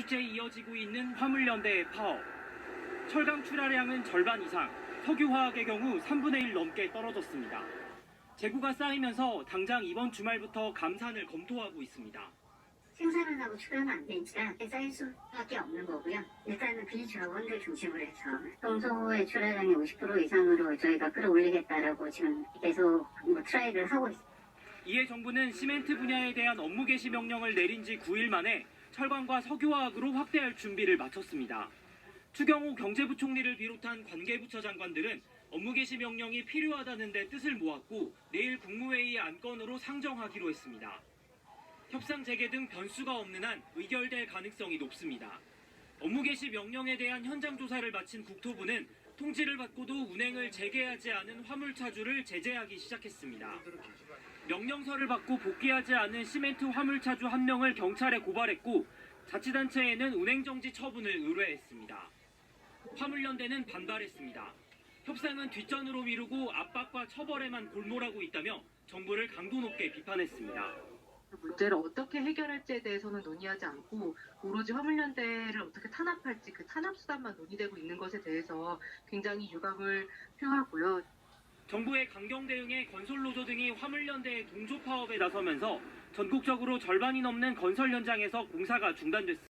주째 이어지고 있는 화물연대의 파업. 철강 출하량은 절반 이상, 석유화학의 경우 3분의 1 넘게 떨어졌습니다. 재고가 쌓이면서 당장 이번 주말부터 감산을 검토하고 있습니다. 생산을 하고 출하는 안 되니까 쌓일 수밖에 없는 거고요. 일단은 비자원들 중심으로 해서 평소의 출하량의 50% 이상으로 저희가 끌어올리겠다라고 지금 계속 뭐 트라이를 하고 있습니다. 이에 정부는 시멘트 분야에 대한 업무 개시 명령을 내린 지 9일 만에 철강과 석유화학으로 확대할 준비를 마쳤습니다. 추경호 경제부총리를 비롯한 관계부처 장관들은 업무 개시 명령이 필요하다는 데 뜻을 모았고 내일 국무회의 안건으로 상정하기로 했습니다. 협상 재개 등 변수가 없는 한 의결될 가능성이 높습니다. 업무 개시 명령에 대한 현장 조사를 마친 국토부는 통지를 받고도 운행을 재개하지 않은 화물차주를 제재하기 시작했습니다. 명령서를 받고 복귀하지 않은 시멘트 화물차주 한 명을 경찰에 고발했고 자치단체에는 운행정지 처분을 의뢰했습니다. 화물연대는 반발했습니다. 협상은 뒷전으로 미루고 압박과 처벌에만 골몰하고 있다며 정부를 강도 높게 비판했습니다. 문제를 어떻게 해결할지에 대해서는 논의하지 않고 오로지 화물연대를 어떻게 탄압할지 그 탄압 수단만 논의되고 있는 것에 대해서 굉장히 유감을 표하고요. 정부의 강경 대응에 건설 노조 등이 화물연대의 동조 파업에 나서면서 전국적으로 절반이 넘는 건설 현장에서 공사가 중단됐습니다.